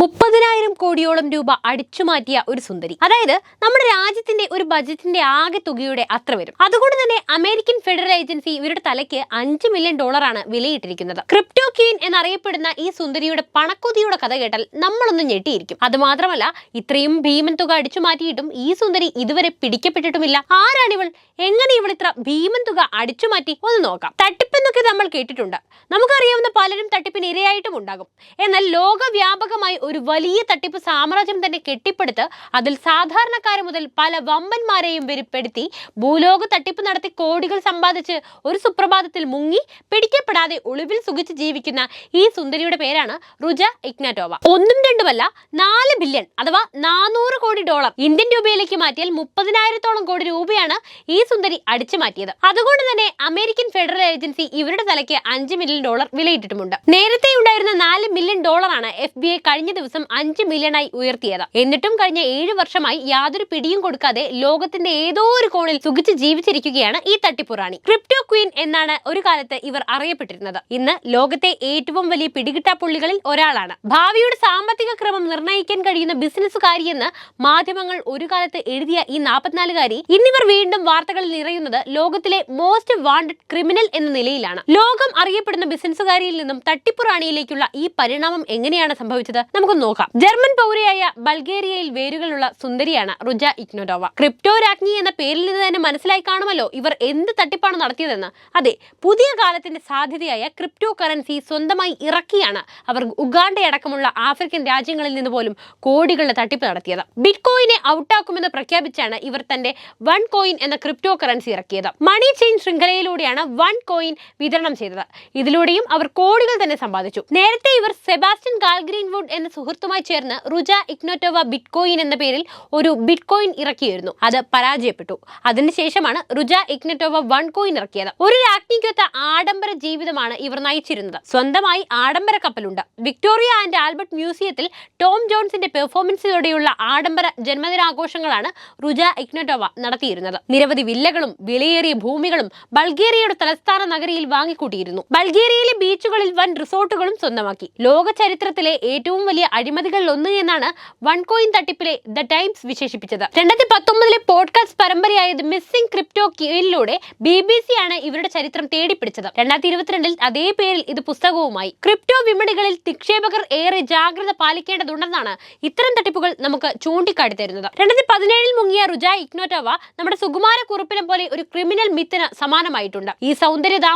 മുപ്പതിനായിരം കോടിയോളം രൂപ അടിച്ചുമാറ്റിയ ഒരു സുന്ദരി. അതായത് നമ്മുടെ രാജ്യത്തിന്റെ ഒരു ബജറ്റിന്റെ ആകെ തുകയുടെ അത്ര വരും. അതുകൊണ്ട് തന്നെ അമേരിക്കൻ ഫെഡറൽ ഏജൻസി ഇവരുടെ തലയ്ക്ക് അഞ്ച് മില്യൺ ഡോളറാണ് വിലയിട്ടിരിക്കുന്നത്. ക്രിപ്റ്റോ ക്വീൻ എന്നറിയപ്പെടുന്ന ഈ സുന്ദരിയുടെ പണക്കൊതിയുടെ കഥ കേട്ടാൽ നമ്മളൊന്നും ഞെട്ടിയിരിക്കും. അത് മാത്രമല്ല ഇത്രയും ഭീമൻ തുക അടിച്ചുമാറ്റിയിട്ടും ഈ സുന്ദരി ഇതുവരെ പിടിക്കപ്പെട്ടിട്ടുമില്ല. ആരാണിവൾ? എങ്ങനെ ഇവൾ ഇത്ര ഭീമൻ തുക അടിച്ചുമാറ്റി ഒന്ന് നോക്കാം. തട്ടിപ്പെന്നൊക്കെ നമ്മൾ കേട്ടിട്ടുണ്ട്. നമുക്കറിയാവുന്ന പലരും തട്ടിപ്പിന് ഇരയായിട്ടും ഉണ്ടാകും. എന്നാൽ ലോകവ്യാപകമായി ഒരു വലിയ തട്ടിപ്പ് സാമ്രാജ്യം തന്നെ കെട്ടിപ്പടുത്ത് അതിൽ സാധാരണക്കാരെ മുതൽ പല വമ്പന്മാരെയും വെരുപ്പെടുത്തി ഭൂലോക തട്ടിപ്പ് നടത്തി കോടികൾ സമ്പാദിച്ച് ഒരു സുപ്രഭാതത്തിൽ മുങ്ങി പിടിക്കപ്പെടാതെ ഒളിവിൽ സുഖിച്ച് ജീവിക്കുന്ന ഈ സുന്ദരിയുടെ പേരാണ് റുജ ഇഗ്നാറ്റോവ. ഒന്നും രണ്ടുമല്ല നാല് ബില്യൺ അഥവാ നാനൂറ് കോടി ഡോളർ ഇന്ത്യൻ രൂപയിലേക്ക് മാറ്റിയാൽ മുപ്പതിനായിരത്തോളം കോടി രൂപയാണ് ഈ സുന്ദരി അടിച്ചു മാറ്റിയത്. അതുകൊണ്ട് തന്നെ അമേരിക്കൻ ഫെഡറൽ ഏജൻസി ഇവരുടെ തലയ്ക്ക് അഞ്ച് മില്യൺ ഡോളർ വിലയിട്ടിട്ടുമുണ്ട്. നേരത്തെ ഉണ്ടായിരുന്ന നാല് മില്യൺ ഡോളറാണ് എഫ് ബി ഐ കഴിഞ്ഞ ദിവസം അഞ്ച് മില്യണായി ഉയർത്തിയത്. എന്നിട്ടും കഴിഞ്ഞ ഏഴ് വർഷമായി യാതൊരു പിടിയും കൊടുക്കാതെ ലോകത്തിന്റെ ഏതോ ഒരു കോണിൽ സുഖിച്ച് ജീവിച്ചിരിക്കുകയാണ് ഈ തട്ടിപ്പുറാണി. ക്രിപ്റ്റോ ക്വീൻ എന്നാണ് ഒരു കാലത്ത് ഇവർ അറിയപ്പെട്ടിരുന്നത്. ഇന്ന് ലോകത്തെ ഏറ്റവും വലിയ പിടികിട്ടാപ്പുള്ളികളിൽ ഒരാളാണ്. ഭാവിയുടെ സാമ്പത്തിക ക്രമം നിർണയിക്കാൻ കഴിയുന്ന ബിസിനസ്സുകാരിയെന്ന് മാധ്യമങ്ങൾ ഒരു കാലത്ത് എഴുതിയ ഈ നാൽപ്പത്തിനാലുകാരി ഇന്നിവർ വീണ്ടും വാർത്തകളിൽ നിറയുന്നത് ലോകത്തിലെ മോസ്റ്റ് വാണ്ടഡ് ക്രിമിനൽ എന്ന നിലയിലാണ് ലോകം അറിയപ്പെടുന്ന ബിസിനസ്സുകാരിയിൽ നിന്നും തട്ടിപ്പുറാണിയിലേക്കുള്ള ഈ പരിണാമം എങ്ങനെയാണ് സംഭവിച്ചത് നമുക്ക് നോക്കാം. ജർമ്മൻ പൗരയായ ബൾഗേറിയയിൽ വേരുകളുള്ള സുന്ദരിയാണ് റുജ ഇഗ്നോഡോവ. ക്രിപ്റ്റോ രാജ്ഞി എന്ന പേരിൽ നിന്ന് തന്നെ മനസ്സിലായി കാണുമല്ലോ ഇവർ എന്ത് തട്ടിപ്പാണ് നടത്തിയതെന്ന്. അതെ പുതിയ കാലത്തിന്റെ സാധ്യതയായ ക്രിപ്റ്റോ കറൻസി സ്വന്തമായി ഇറക്കിയാണ് അവർ ഉഗാണ്ടയടക്കമുള്ള ആഫ്രിക്കൻ രാജ്യങ്ങളിൽ നിന്ന് പോലും കോടികളുടെ തട്ടിപ്പ് നടത്തിയത്. ബിറ്റ് കോയിനെ ഔട്ടാക്കുമെന്ന് പ്രഖ്യാപിച്ചാണ് ഇവർ തന്റെ വൺ കോയിൻ എന്ന ക്രിപ്റ്റോ കറൻസി ഇറക്കിയത്. മണി ചെയിൻ ശൃംഖലയിലൂടെയാണ് വൺ കോയിൻ വിതരണം ചെയ്തത്. ഇതിലൂടെയും അവർ കോടികൾ തന്നെ സമ്പാദിച്ചു. നേരത്തെ ഇവർ സെബാസ്റ്റ്യൻ ഗാൽഗ്രീൻവുഡ് എന്ന സുഹൃത്തുമായി ചേർന്ന് റുജ ഇഗ്നോറ്റോവ ബിറ്റ്കോയിൻ എന്ന പേരിൽ ഒരു ബിറ്റ്കോയിൻ ഇറക്കിയിരുന്നു. അത് പരാജയപ്പെട്ടു. അതിനുശേഷമാണ് റുജ ഇഗ്നോറ്റോവ വൺ കോയിൻ ഇറക്കിയത്. ഒരു രാജ്ഞിക്കൊത്ത ആഡംബര ജീവിതമാണ് ഇവർ നയിച്ചിരുന്നത്. സ്വന്തമായി ആഡംബര കപ്പലുണ്ട്. വിക്ടോറിയ ആൻഡ് ആൽബർട്ട് മ്യൂസിയത്തിൽ ടോം ജോൺസിന്റെ പെർഫോമൻസിലൂടെയുള്ള ആഡംബര ജന്മദിനാഘോഷങ്ങളാണ് റുജ ഇഗ്നോറ്റോവ നടത്തിയിരുന്നത്. നിരവധി വില്ലകളും വിലയേറിയ ഭൂമികളും ബൾഗേറിയയുടെ തലസ്ഥാന നഗരിയിൽ വാങ്ങിക്കൂട്ടിയിരുന്നു. ബൾഗേറിയയിലെ ബീച്ചുകളിൽ വൻ റിസോർട്ടുകളും സ്വന്തമാക്കി. ലോക ചരിത്രത്തിലെ ഏറ്റവും വലിയ അഴിമതികളിൽ ഒന്ന് എന്നാണ് വൺ കോയിൻ തട്ടിപ്പിലെ ദ ടൈംസ് വിശേഷിപ്പിച്ചത്. രണ്ടായിരത്തി പത്തൊമ്പതിലെ പോഡ്കാസ്റ്റ് പരമ്പരയായത് മിസ്സിംഗ് ക്രിപ്റ്റോ കീഴിലൂടെ ബി ബി സി ആണ് ഇവരുടെ ചരിത്രം തേടിപ്പിടിച്ചത്. രണ്ടായിരത്തി ഇരുപത്തിരണ്ടിൽ അതേ പേരിൽ ഇത് പുസ്തകവുമായി. ക്രിപ്റ്റോ വിപണികളിൽ നിക്ഷേപകർ ഏറെ ജാഗ്രത പാലിക്കേണ്ടതുണ്ടെന്നാണ് ഇത്തരം തട്ടിപ്പുകൾ നമുക്ക് ചൂണ്ടിക്കാട്ടി തരുന്നത്. രണ്ടായിരത്തി പതിനേഴിൽ മുങ്ങിയ റുജ ഇഗ്നോറ്റോവ നമ്മുടെ സുകുമാര കുറിപ്പിനെ പോലെ ഒരു ക്രിമിനൽ മിത്തിന് സമാനമായിട്ടുണ്ട്. ഈ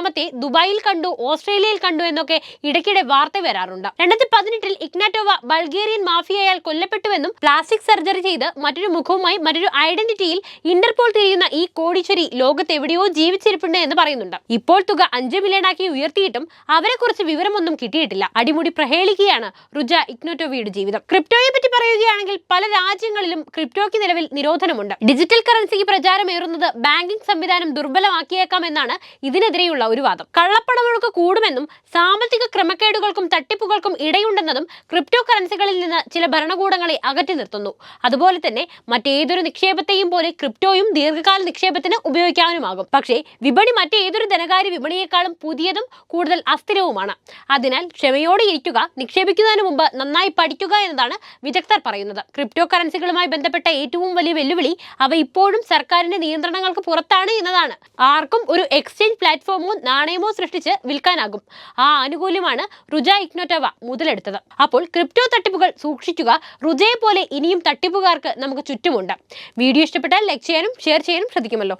സൗന്ദര്യധാമത്തെ ദുബായിൽ കണ്ടു ഓസ്ട്രേലിയയിൽ കണ്ടു എന്നൊക്കെ ഇടയ്ക്കിടെ വാർത്ത വരാറുണ്ട്. രണ്ടായിരത്തി പതിനെട്ടിൽ ഇഗ്നാറ്റോവ ബൾഗേറിയൻ മാഫിയയാൽ കൊല്ലപ്പെട്ടുവെന്നും പ്ലാസ്റ്റിക് സർജറി ചെയ്ത് മറ്റൊരു മുഖവുമായി മറ്റൊരു ഐഡന്റിറ്റിയിൽ ഇന്റർപോൾ തിരിയുന്ന ഈ കോടീശ്വരി ലോകത്ത് എവിടെയോ ജീവിച്ചിരിപ്പുണ്ട് എന്ന് പറയുന്നുണ്ട്. ഇപ്പോൾ തുക അഞ്ച് മില്യൺ ആക്കി ഉയർത്തിയിട്ടും അവരെ കുറിച്ച് വിവരമൊന്നും കിട്ടിയിട്ടില്ല. അടിമുടി പ്രഹേളിക്കുകയാണ് റുജ ഇഗ്നോറ്റോവയുടെ ജീവിതം. ക്രിപ്റ്റോയെ പറ്റി പറയുകയാണെങ്കിൽ പല രാജ്യങ്ങളിലും ക്രിപ്റ്റോയ്ക്ക് നിലവിൽ നിരോധനമുണ്ട്. ഡിജിറ്റൽ കറൻസിക്ക് പ്രചാരമേറുന്നത് ബാങ്കിംഗ് സംവിധാനം ദുർബലമാക്കിയേക്കാം എന്നാണ് ഇതിനെതിരെയുള്ള ഒരു വാദം കള്ളപ്പണമൊഴുക്ക് കൂടുമെന്നും സാമ്പത്തിക ക്രമക്കേടുകൾക്കും തട്ടിപ്പുകൾക്കും ഇടയുണ്ടെന്നതും ക്രിപ്റ്റോ കറൻസികളിൽ നിന്ന് ചില ഭരണകൂടങ്ങളെ അകറ്റി നിർത്തുന്നു. അതുപോലെ തന്നെ മറ്റേതൊരു നിക്ഷേപത്തെയും പോലെ ക്രിപ്റ്റോയും ദീർഘകാല നിക്ഷേപത്തിന് ഉപയോഗിക്കാനുമാകും. പക്ഷേ വിപണി മറ്റേതൊരു ധനകാര്യ വിപണിയേക്കാളും പുതിയതും കൂടുതൽ അസ്ഥിരവുമാണ്. അതിനാൽ ക്ഷമയോടെ ഇരിക്കുക നിക്ഷേപിക്കുന്നതിന് മുമ്പ് നന്നായി പഠിക്കുക എന്നതാണ് വിദഗ്ധർ പറയുന്നത്. ക്രിപ്റ്റോ കറൻസികളുമായി ബന്ധപ്പെട്ട ഏറ്റവും വലിയ വെല്ലുവിളി അവ ഇപ്പോഴും സർക്കാരിന്റെ നിയന്ത്രണങ്ങൾക്ക് പുറത്താണ് എന്നതാണ്. ആർക്കും ഒരു എക്സ്ചേഞ്ച് പ്ലാറ്റ്ഫോമോ നാണയമോ സൃഷ്ടിച്ച് വിൽക്കാനാകും. ആ ആനുകൂല്യമാണ് റുജ ഇഗ്നോറ്റവ മുതലെടുത്തത്. അപ്പോൾ ക്രിപ്റ്റോ തട്ടിപ്പുകൾ സൂക്ഷിക്കുക റുജയെ പോലെ ഇനിയും തട്ടിപ്പുകാർക്ക് നമുക്ക് ചുറ്റുമുണ്ട്. വീഡിയോ ഇഷ്ടപ്പെട്ടാൽ ലൈക്ക് ചെയ്യാനും ഷെയർ ചെയ്യാനും ശ്രദ്ധിക്കുമല്ലോ.